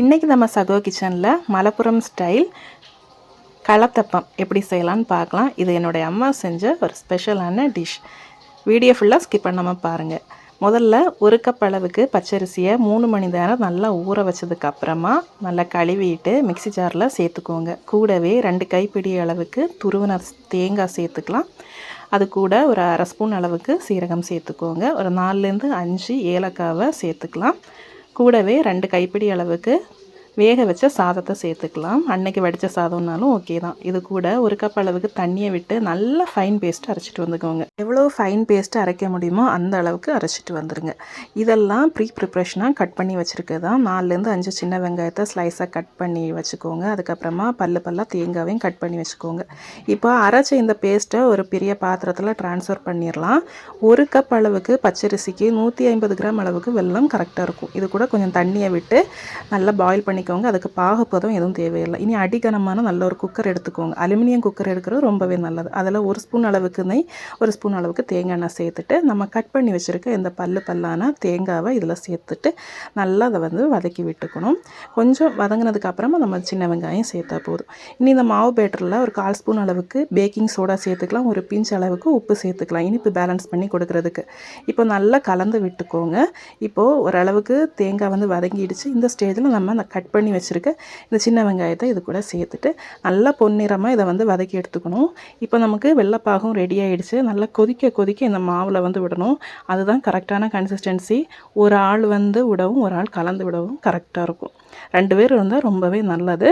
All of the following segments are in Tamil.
இன்றைக்கி நம்ம சகோ கிச்சனில் மலப்புரம் ஸ்டைல் களத்தப்பம் எப்படி செய்யலான்னு பார்க்கலாம். இது என்னுடைய அம்மா செஞ்ச ஒரு ஸ்பெஷலான டிஷ். வீடியோ ஃபுல்லாக ஸ்கிப் பண்ணாமல் பாருங்கள் முதல்ல ஒரு கப் அளவுக்கு பச்சரிசியை மூணு மணி நேரம் நல்லா ஊற வச்சதுக்கப்புறமா நல்லா கழுவிட்டு மிக்ஸி ஜாரில் சேர்த்துக்கோங்க. கூடவே ரெண்டு கைப்பிடி அளவுக்கு துருவன தேங்காய் சேர்த்துக்கலாம். அது கூட ஒரு அரை ஸ்பூன் அளவுக்கு சீரகம் சேர்த்துக்கோங்க. ஒரு நாலுலேருந்து அஞ்சு ஏலக்காவை சேர்த்துக்கலாம். கூடவே ரெண்டு கைப்பிடி அளவுக்கு வேக வச்ச சாதத்தை சேர்த்துக்கலாம். அன்னைக்கு வடித்த சாதம்னாலும் ஓகே தான். இது கூட ஒரு கப் அளவுக்கு தண்ணியை விட்டு நல்லா ஃபைன் பேஸ்ட்டு அரைச்சிட்டு வந்துக்கோங்க. எவ்வளோ ஃபைன் பேஸ்ட்டு அரைக்க முடியுமோ அந்த அளவுக்கு அரைச்சிட்டு வந்துடுங்க இதெல்லாம் ப்ரீ ப்ரிப்ரேஷனாக கட் பண்ணி வச்சுருக்கதான் தான். நாலுலேருந்து அஞ்சு சின்ன வெங்காயத்தை ஸ்லைஸாக கட் பண்ணி வச்சுக்கோங்க. அதுக்கப்புறமா பல்லு பல்லாக தேங்காவையும் கட் பண்ணி வச்சுக்கோங்க. இப்போ அரைச்ச இந்த பேஸ்ட்டை ஒரு பெரிய பாத்திரத்தில் ட்ரான்ஸ்ஃபர் பண்ணிடலாம் ஒரு கப் அளவுக்கு பச்சரிசிக்கு நூற்றி ஐம்பது கிராம் அளவுக்கு வெல்லம் கரெக்டாக இருக்கும். இது கூட கொஞ்சம் தண்ணியை விட்டு நல்லா பாயில் பண்ணி பண்ணிக்கோங்க. அதுக்கு பாகப்பதம் எதுவும் தேவையில்லை. இனி அடிக்கனமான நல்ல ஒரு குக்கர் எடுத்துக்கோங்க. அலுமினியம் குக்கர் எடுக்கிறது ரொம்பவே நல்லது. அதில் ஒரு ஸ்பூன் அளவுக்கு நெய் ஒரு ஸ்பூன் அளவுக்கு தேங்காய் எண்ணெய் சேர்த்துட்டு நம்ம கட் பண்ணி வச்சுருக்க இந்த பல்லு பல்லான தேங்காவை இதில் சேர்த்துட்டு நல்லா அதை வந்து வதக்கி விட்டுக்கணும். கொஞ்சம் வதங்கினதுக்கு அப்புறமா நம்ம சின்ன வெங்காயம் சேர்த்தா போதும். இனி இந்த மாவு பேட்டரில் ஒரு கால் ஸ்பூன் அளவுக்கு பேக்கிங் சோடா சேர்த்துக்கலாம். ஒரு பிஞ்ச் அளவுக்கு உப்பு சேர்த்துக்கலாம். இனிப்பு பேலன்ஸ் பண்ணி கொடுக்கறதுக்கு. இப்போ நல்லா கலந்து விட்டுக்கோங்க. இப்போது ஓரளவுக்கு தேங்காய் வந்து வதங்கிடுச்சு. இந்த ஸ்டேஜில் நம்ம அந்த கட் பண்ணி வச்சுருக்க. இந்த சின்ன வெங்காயத்தை இது கூட சேர்த்துட்டு நல்லா பொன்னிறமாக இதை வந்து வதக்கி எடுத்துக்கணும். இப்போ நமக்கு வெள்ளைப்பாகும் ரெடி ஆகிடுச்சு நல்லா கொதிக்க கொதிக்க இந்த மாவில் வந்து விடணும். அதுதான் கரெக்டான கன்சிஸ்டன்சி ஒரு ஆள் வந்து விடவும் ஒரு ஆள் கலந்து விடவும் கரெக்டாக இருக்கும். ரெண்டு பேர் இருந்தால் ரொம்பவே நல்லது.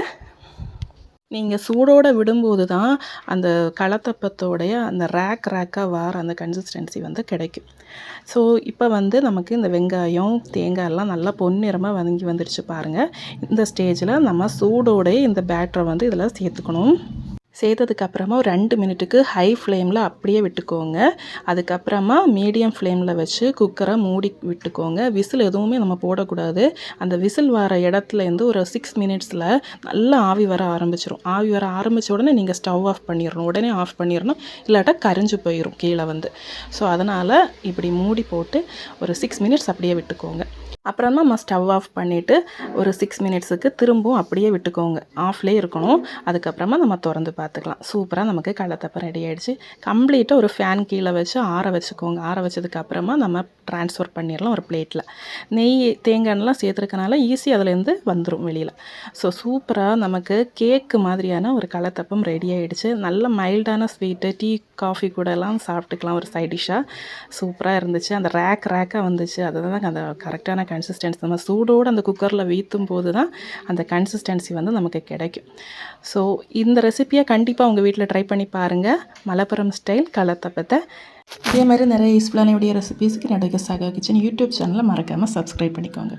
நீங்கள் சூடோடு விடும்போது தான் அந்த களத்தப்பத்தோடைய அந்த ரேக் ரேக்காக வார அந்த கன்சிஸ்டன்சி வந்து கிடைக்கும். ஸோ இப்போ வந்து நமக்கு இந்த வெங்காயம் தேங்காயெல்லாம் நல்லா பொன்னிறமாக வதங்கி வந்துடுச்சு பாருங்கள் இந்த ஸ்டேஜில் நம்ம சூடோடைய இந்த பேட்டரை வந்து இதில் சேர்த்துக்கணும். சேர்த்ததுக்கப்புறமா ஒரு ரெண்டு மினிட்டுக்கு ஹை ஃப்ளேமில் அப்படியே விட்டுக்கோங்க. அதுக்கப்புறமா மீடியம் ஃப்ளேமில் வச்சு குக்கரை மூடி விட்டுக்கோங்க. விசில் எதுவுமே நம்ம போடக்கூடாது. அந்த விசில் வர இடத்துலேருந்து ஒரு சிக்ஸ் மினிட்ஸில் நல்லா ஆவி வர ஆரம்பிச்சிடும் ஆவி வர ஆரம்பித்த உடனே நீங்கள் ஸ்டவ் ஆஃப் பண்ணிடணும் உடனே ஆஃப் பண்ணிடணும் இல்லாட்டா கரைஞ்சு போயிடும் கீழே வந்து. ஸோ அதனால் இப்படி மூடி போட்டு ஒரு சிக்ஸ் மினிட்ஸ் அப்படியே விட்டுக்கோங்க. அப்புறமா நம்ம ஸ்டவ் ஆஃப் பண்ணிவிட்டு ஒரு சிக்ஸ் மினிட்ஸுக்கு திரும்பவும் அப்படியே விட்டுக்கோங்க. ஆஃப்லேயே இருக்கணும். அதுக்கப்புறமா நம்ம திறந்து பார்த்துக்கலாம். சூப்பராக நமக்கு கடலத்தப்பம் ரெடி ஆகிடுச்சு கம்ப்ளீட்டாக ஒரு ஃபேன் கீழே வச்சு ஆற வச்சுக்கோங்க. ஆற வச்சதுக்கப்புறமா நம்ம ட்ரான்ஸ்ஃபர் பண்ணிடலாம் ஒரு பிளேட்டில் நெய் தேங்காய்லாம் சேர்த்துருக்கனால ஈஸி அதுலேருந்து வந்துடும் வெளியில். ஸோ சூப்பராக நமக்கு கேக்கு மாதிரியான ஒரு கலத்தப்பம் ரெடி ஆகிடுச்சு நல்ல மைல்டான ஸ்வீட்டு டீ காஃபி கூடலாம் சாப்பிட்டுக்கலாம் ஒரு சைட் டிஷ்ஷாக சூப்பராக இருந்துச்சு. அந்த ரேக் ரேக்காக வந்துச்சு. அதுதான் அந்த கரெக்டான கன்சிஸ்டன்சி நம்ம சூடோடு அந்த குக்கரில் வீத்தும் போது தான் அந்த கன்சிஸ்டன்சி வந்து நமக்கு கிடைக்கும். ஸோ இந்த ரெசிப்பியை கண்டிப்பாக உங்கள் வீட்டில் ட்ரை பண்ணி பாருங்கள் மலப்புரம் ஸ்டைல் கலத்தப்பத்தை இதே மாதிரி நிறைய யூஸ்ஃபுல்லான வீடியோ ரெசிபீஸ்க்கு நடுக்க சாகா கிச்சன் யூடியூப் சேனலை மறக்காமல் சப்ஸ்கிரைப் பண்ணிக்கோங்க.